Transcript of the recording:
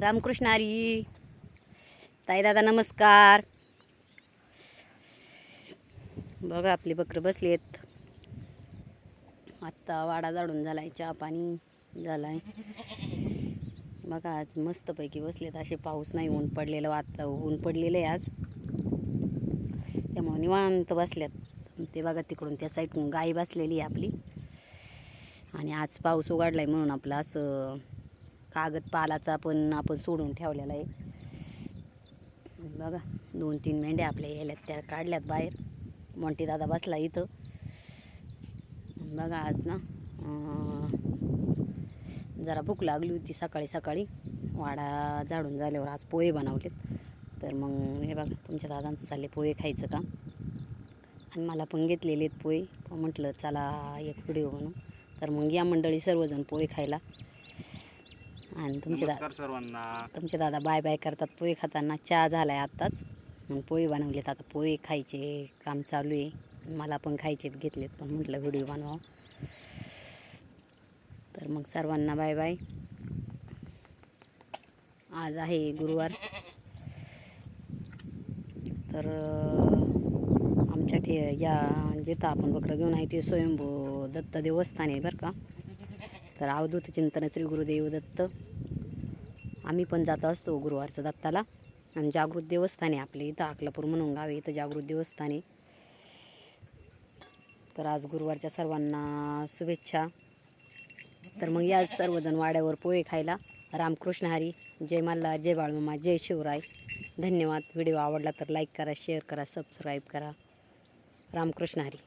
रामकृष्ण हरी ताई दादा नमस्कार. बघा आपली बकरं बसली आहेत आत्ता वाडा जाडून झालाय चहा पाणी झालाय. बघा आज मस्तपैकी बसलेत. असे पाऊस नाही ऊन पडलेलं वाटतं. ऊन पडलेलं आहे आज. त्यामुळे निवांत बसल्यात ते बघा तिकडून त्या साईडून गाई बसलेली आहे आपली. आणि आज पाऊस उघडलाय म्हणून आपलं असं कागद पालाचा पण आपण सोडून ठेवलेला आहे. बघा दोन तीन मेंढ्या आपल्या यायल्यात त्या काढल्यात बाहेर. मोंटी दादा बसला इथं. बघा आज ना जरा भूक लागली होती सकाळी सकाळी. वाडा झाडून झाल्यावर आज पोहे बनवलेत. तर मग हे बघा तुमच्या दादांचं चालले पोहे खायचं का आणि मला पण घेतलेले आहेत पोहे. म्हटलं चला एक व्हिडिओ बनवू. तर मग या मंडळी सर्वजण पोहे खायला. आणि तुमचे दा नमस्कार सर्वांना. तुमचे दादा बाय बाय करतात. पोहे खाताना चहा झाला आहे आत्ताच. मग पोहे बनवलेत. आता पोहे खायचे काम चालू आहे. मला पण खायचेत घेतलेत. पण म्हटलं व्हिडिओ बनवावं. तर मग सर्वांना बाय बाय. आज आहे गुरुवार. तर आमच्या ठे या जिथं आपण बकरं घेऊन आहे ते स्वयंभू दत्त देवस्थान आहे बरं का? तर अवधूत चिंतन श्री गुरुदेव दत्त. आम्ही पण जात असतो गुरुवारचं दत्ताला. आणि जागृत देवस्थान आहे आपले इथं अकलापूर म्हणून गाव आहे इथं जागृत देवस्थान आहे. तर आज गुरुवारच्या सर्वांना शुभेच्छा. तर मग या सर्वजण वाड्यावर पोहे खायला. रामकृष्ण हरी जय मल्हार जय बाळमामा जय शिवराय. धन्यवाद. व्हिडिओ आवडला तर लाईक करा शेअर करा सबस्क्राईब करा. रामकृष्ण हरी.